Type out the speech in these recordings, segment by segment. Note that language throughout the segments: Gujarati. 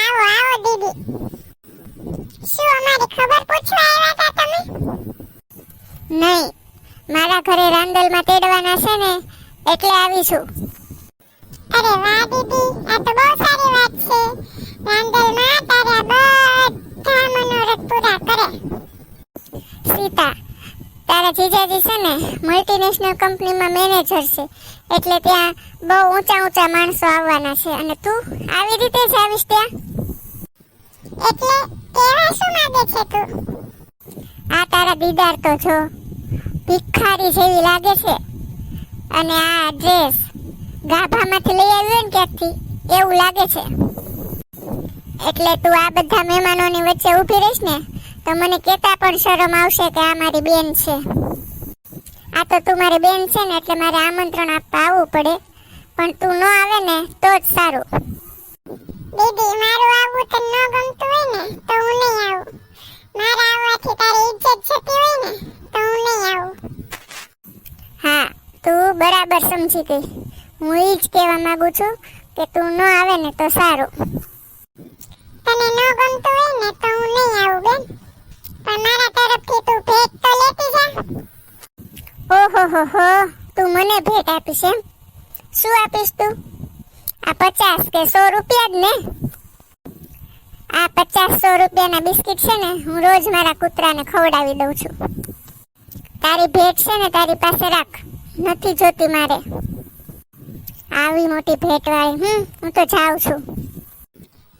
આવો આવો, દીદી. શું અમારી ખબર પૂછવા આવ્યા હતા તમે? નહીં, મારા ઘરે રાંદલમાં તેડવાના છે ને, એટલે આવીશું. અરે વાહ, દીદી, આ તો બહુ સારી વાત છે. રાંદલમાં તારા બધા મનોરથ પૂરા કરે. તારા જીજાજી છે ને મલ્ટીનેશનલ કંપનીમાં મેનેજર છે. એટલે ત્યાં બહુ ઊંચા ઊંચા માણસો આવવાના છે. અને તું આવી રીતે જ આવીશ ત્યાં? એટલે કેવા શું માંગે છે તું? આ તારા દીદાર તો જો ભિખારી જેવી લાગે છે. અને આ ડ્રેસ ગાભામાંથી લઈ આવ્યો ને ક્યાંકથી એવું લાગે છે. એટલે તું આ બધા મહેમાનોની વચ્ચે ઊભી રહીશ ને તો મને કેતા પણ શરમ આવશે કે આ મારી બેન છે. આ તો તું મારી બેન છે ને એટલે મારે આમંત્રણ આપવા આવવું પડે. પણ તું ન આવે ને તો જ સારું. દીદી મારું આવવું તો ન ગમતું હોય ને તો હું નહીં આવું. મારા આવવાથી તારી ઇજ્જત જતી હોય ને તો હું નહીં આવું. હા તું બરાબર સમજી ગઈ. હું એ જ કહેવા માંગુ છું કે તું ન આવે ને તો સારું તને ન ગમતું હોય ને તો હું નહીં આવું બેન પણ મારા તરફથી તું ભેટ તો લેતી જા ઓહો તું મને ભેટ આપીશ એમ. શું આપીશ તું? આ પચાસ કે સો રૂપિયા જ ને? આ પચાસ સો રૂપિયાના બિસ્કિટ છે ને, હું રોજ મારા કૂતરાને ખવડાવી દઉં છું. તારી ભેટ છે ને, તારી પાસે રાખ. નથી જોતી મારે. આવી મોટી ભેટ વાળી હમ, હું તો જાઉં છું.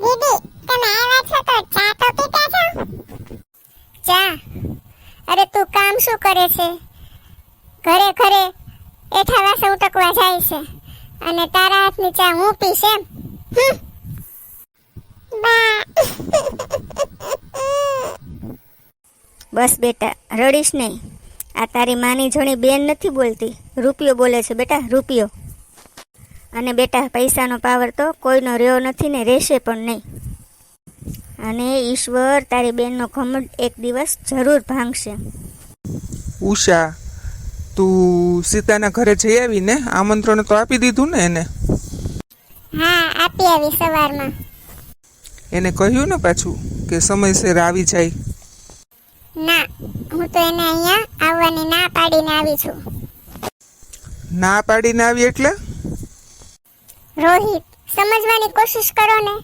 દીદી, તમે આવ્યા છો તો ચા તો પીતા છો ચા? અરે તું કામ શું કરે છે? ઘરે ઘરે એઠા વાસા ઉટકવા જાય છે. અને તારા હાથની ચા હું પીશ એમ. બસ બેટા રડીશ નહીં. આ તારી માની જોણી બેન નથી બોલતી. રૂપિયો બોલે છે બેટા રૂપિયો. અને બેટા પૈસાનો પાવર તો કોઈનો રહ્યો નથી ને રહેશે પણ નહીં. અને ઈશ્વર તારી બેનનો ઘમંડ એક દિવસ જરૂર ભાંગશે. ઉષા તું સીતાના ઘરે જઈ આવીને આમંત્રણ તો આપી દીધું ને એને? હા આપી આવી સવારમાં. એને કહ્યું ને પાછું કે સમયસર આવી જાય. ના હું તો એને અહીંયા આવવાની ના પાડીને આવી છું. ના પાડીને આવી એટલે? રોહિત સમજવાની કોશિશ કરો ને.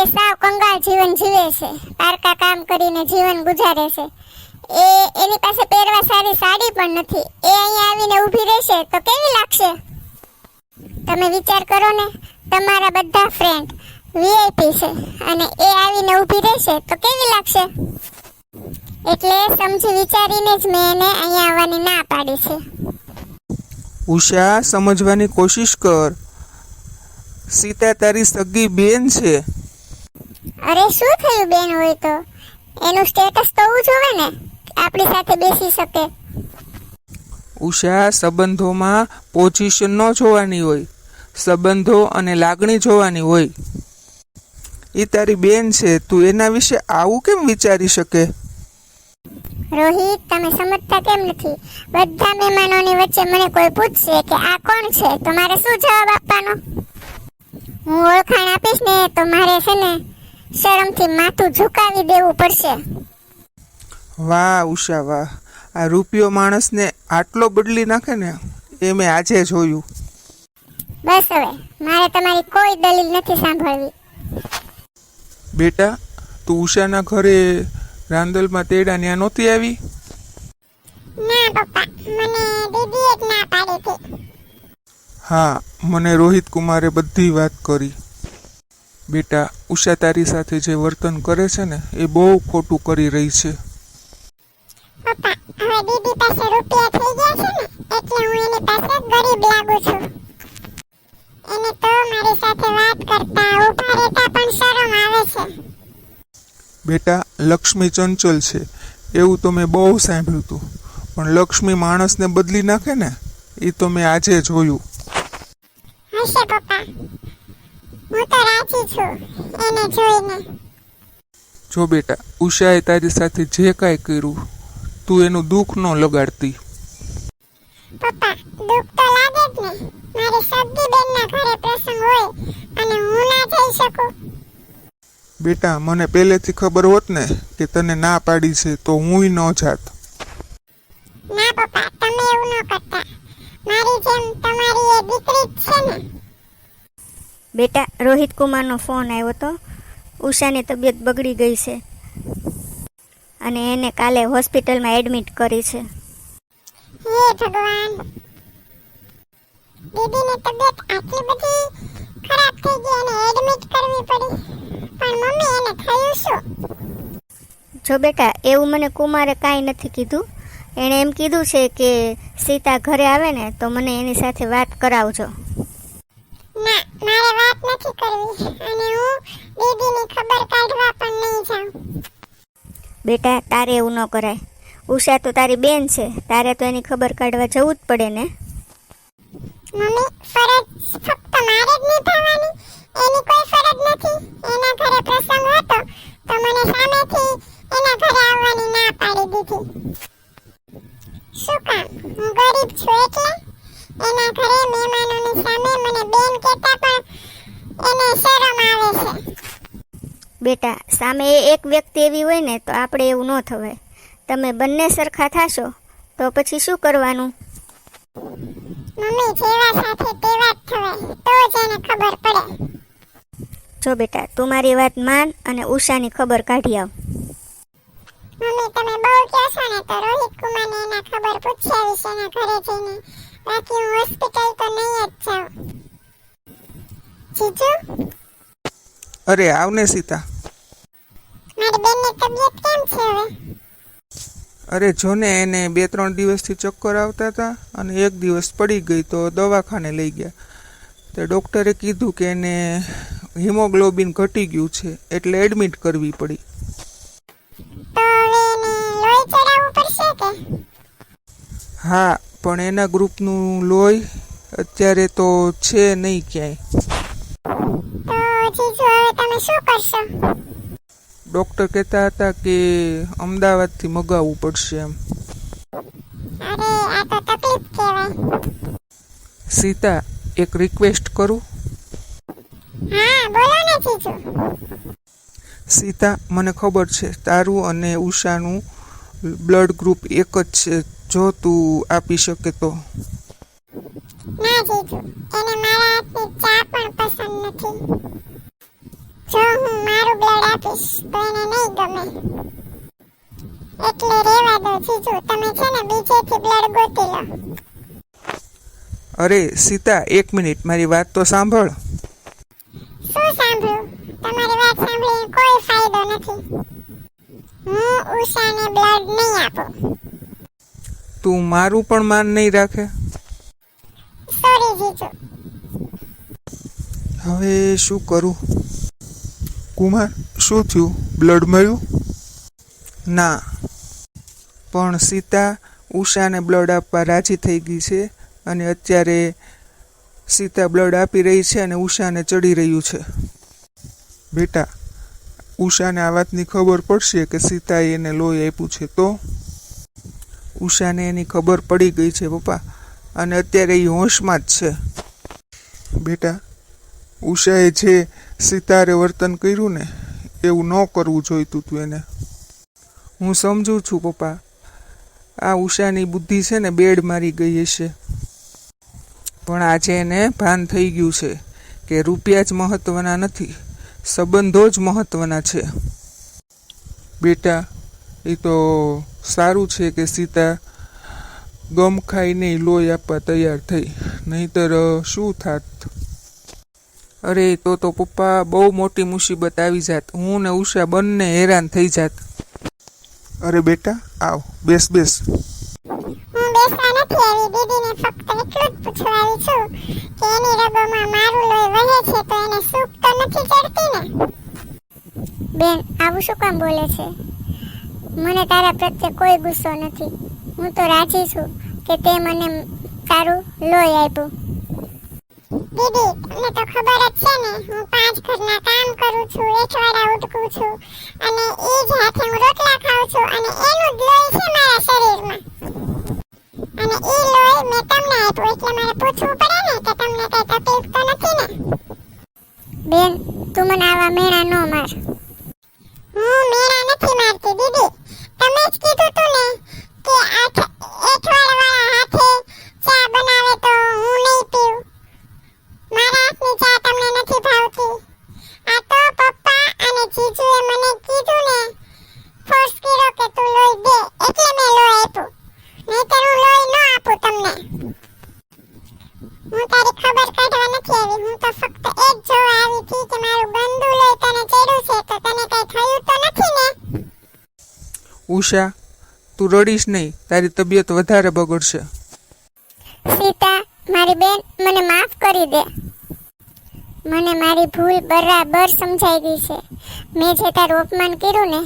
એ સાવ કંગાળ જીવન જીવે છે. પારકા કામ કરીને જીવન ગુજારે છે. એ એની પાસે પહેરવા સારી સાડી પણ નથી. એ અહીંયા આવીને ઊભી રહેશે તો કેવી લાગશે? તમે વિચાર કરો ને તમારા બધા ફ્રેન્ડ વીઆઈપી છે અને એ આવીને ઊભી રહેશે તો કેવી લાગશે? એટલે સમજી વિચારીને જ મેં એને અહીંયા આવવાની ના પાડી છે. ઉષા સમજવાની કોશિશ કર. સીતા તારી સગી બેન છે. અરે શું થયું બેન હોય તો? એનું સ્ટેટસ તો જોવે ને. આપણી સાથે બેસી શકે. ઉષા સંબંધોમાં પોઝિશન ન જોવાની હોય સંબંધો અને લાગણી જોવાની હોય. એ તારી બેન છે તું એના વિશે આવું કેમ વિચારી શકે? રોહિત તમે સમજતા કેમ નથી? બધા મહેમાનોની વચ્ચે મને કોઈ પૂછશે કે આ કોણ છે તો મારે શું જવાબ આપવાનો? હું ઓળખાણ આપીશ ને તો મારે છે ને શરમથી માથું ઝુકાવી દેવું પડશે. વાહ ઉષા વાહ. આ રૂપિયો માણસને આટલો બદલી નાખે ને એ મેં આજે જોયું. બસ હવે મારે તમારી કોઈ દલીલ નથી સાંભળવી. બેટા તું ઉષાના ઘરે રાંદલમાં તેડા ત્યાં નહોતી આવી? ના પપ્પા મને દીદીએ જ ના પાડી હતી. હા મને રોહિત કુમારે બધી વાત કરી. બેટા ઉષા તારી સાથે જે વર્તન કરે છે ને એ બહુ ખોટું કરી રહી છે. દીદી પાસે રૂપિયા થઈ ગયા છે ને એટલે હું એની પાસે ગરીબ લાગુ છું. એને તો મારી સાથે વાત કરતા ઊભા રહેતા પણ શરમ આવે છે. બેટા લક્ષ્મી ચંચલ છે. એવું તો મેં બહુ સાંભળ્યું હતું પણ લક્ષ્મી માણસને બદલી નાખે ને એ તો મેં આજે જોયું. હશે પપ્પા. હું તો રાજી છું એને જોઈને. જો બેટા ઉષાએ તારી સાથે જે કાંઈ કર્યું તું એનું દુઃખ ન લગાડતી. પપ્પા દુઃખ તો લાગે જ ને. મારી સગી બેનના ઘરે પ્રસંગ હોય અને હું ના જઈ શકું. બેટા મને પહેલેથી ખબર હોત ને કે તને ના પાડી છે તો હુંય ન જાત. ના પપ્પા તમે એવું ન કરતા. મારી જેમ તમારી એ દીકરી જ છે ને. બેટા રોહિત કુમારનો ફોન આવ્યો તો ઉષાની તબિયત બગડી ગઈ છે. અને એને કાલે હોસ્પિટલમાં એડમિટ કરી છે. હે ભગવાન. દીદીની તબિયત આટલી બધી ખરાબ થઈ ગઈ અને એડમિટ કરવી પડી. પણ મમ્મી એને થયું શું? જો બેટા એવું મને કુમારે કાંઈ નથી કીધું. એણે એમ કીધું છે કે સીતા ઘરે આવે ને તો મને એની સાથે વાત કરાવજો. ના મારે વાત નથી કરવી. અને હું દીદીની ખબર કાઢવા પણ નહીં જાઉં બેટા, તારે એવું ન કરાય. ઉષા તો તારી બેન છે. તારે તો એની ખબર કાઢવા જવું જ પડે ને. મમ્મી, ફરજ ફક્ત મારે જ નિભાવવાની. એની કોઈ ફરજ નથી. એના ઘરે પ્રસંગ હતો, તો મને સામેથી એના ઘરે આવવાની ના પાડી દીધી. શું કામ? હું ગરીબ છું એટલે? એના ઘરે મહેમાનોની સામે મને બેન કહેતા પણ એને શરમ આવે છે. બેટા સામે એક વ્યક્તિ એવી હોય ને તો આપણે એવું ન થવાય. તમે બંને સરખા થાશો તો પછી શું કરવાનું? મમ્મી જેવા સાથે તેવા જ થવાય તો જ એને ખબર પડે. જો બેટા તું મારી વાત માન અને ઉષાની ખબર કાઢી આવ. મમ્મી તમે બહુ કહો છો ને તો રોહિત કુમારને એના ખબર પૂછ્યા વિશે એના ઘરે જઈને. બાકી હું હોસ્પિટલ તો નહીં જ જાઉં. જીજુ? અરે આવને સીતા. અરે જોને એને બે ત્રણ દિવસથી ચક્કર આવતા હતા અને એક દિવસ પડી ગઈ તો દવાખાને લઈ ગયા. તો ડૉક્ટરે કીધું કે એને હિમોગ્લોબિન ઘટી ગયું છે એટલે એડમિટ કરવી પડી. હા પણ એના ગ્રુપનું લોહી અત્યારે તો છે નહીં ક્યાંય. જીજુ હવે તમે શું કરશો? ડોક્ટર કહેતા હતા કે અમદાવાદથી મગાવવું પડશે એમ. અરે આ તો તકલીફ કહેવાય. સીતા એક રિક્વેસ્ટ કરું? હા બોલો ને જીજુ. સીતા મને ખબર છે તારું અને ઉષાનું બ્લડ ગ્રુપ એક જ છે. જો તું આપી શકે તો. ના જીજુ એને મારા હાથની ચા પણ પસંદ નથી. જો હું મારું બ્લડ આપીશ તો એને નહીં ગમે. એટલે રેવા દો જીજુ તમે છે ને બીજેથી બ્લડ ગોતી લો. અરે સીતા એક મિનિટ મારી વાત તો સાંભળ. શું સાંભળું? તમારી વાત સાંભળીને કોઈ ફાયદો નથી. હું ઉષાને બ્લડ નહીં આપું. તું મારું પણ માન નહીં રાખે? સોરી જીજુ. હવે શું કરું? કુમાર, શું થયું? બ્લડ મળ્યું? ના. પણ સીતા, ઉષાને બ્લડ આપવા રાજી થઈ ગઈ છે અને અત્યારે સીતા બ્લડ આપી રહી છે અને ઉષાને ચડી રહ્યું છે. બેટા, ઉષાને આ વાતની ખબર પડશે કે સીતાએ એને લોહી આપ્યું છે તો? ઉષાને એની ખબર પડી ગઈ છે, પપ્પા, અને અત્યારે એ હોશમાં જ છે. બેટા, ઉષાએ જે સિતારે વર્તન કર્યું ને, એવું ન કરવું જોઈતું તું એને. હું સમજુ છું પપ્પા, આ ઉષાની બુદ્ધિ છે ને બેડ મારી ગઈ હશે. પણ આજે એને ભાન થઈ ગયું છે કે રૂપિયા જ મહત્વના નથી, સંબંધો જ મહત્વના છે. બેટા, એ તો સારું છે કે સીતા ગમ ખાઈને લોહી આપવા તૈયાર થઈ, નહીતર શું થાત? અરે તો તો પપ્પા બહુ મોટી મુસીબત આવી જાત. હું ને ઉષા બંને હેરાન થઈ જાત. અરે બેટા આવ બેસ બેસ. હું બેસવા નથી આવી. દીદીને ફક્ત એટલું જ પૂછવા આવી છું કે એની રગોમાં મારું લોહી વહે છે તો એને સૂપ તો નથી ચડતી ને? બેન આવું શું કામ બોલે છે? મને તારા પ્રત્યે કોઈ ગુસ્સો નથી. હું તો રાજી છું કે તે મને તારું લોહી આપ્યું. દીદી તમને તો ખબર જ છે ને હું પાંચ ઘરના કામ કરું છું એઠવાડા ઉટકું છું અને એ જ હાથે હું રોટલા ખાઉં છું અને એનું જ લોહી છે મારા શરીરમાં. અને એ લોહી મેં તમને આપ્યું એટલે મારે પૂછવું પડે ને કે તમને કઈ તકલીફ તો નથી ને? બેન તું મને આવા મેણા ન માર. હું હું તારી ખબર કાઢવા નથી આવી. હું તો ફક્ત એ જ જોવા આવી હતી કે મારું ગંદુ લોહી તને ચડ્યું છે તો તને કઈ થયું તો નથી ને? ઉષા તું રડીશ નહીં. તારી તબિયત વધારે બગડશે. સીતા મારી બેન મને માફ કરી દે. મને મારી ભૂલ બરાબર સમજાઈ ગઈ છે. મેં જે તારું અપમાન કર્યું ને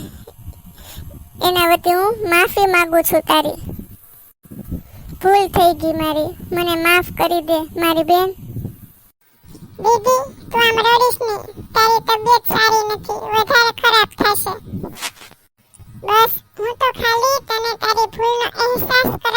એના વતી હું માફી માગું છું તારી. ભૂલ થઈ ગઈ મારી. મને માફ કરી દે, મારી બેન. દીદી, તું આમ રડીશ નહીં તારી તબિયત સારી નથી, વધારે ખરાબ થશે. બસ, હું તો ખાલી તને તારી ભૂલનો અહેસાસ કરાવવા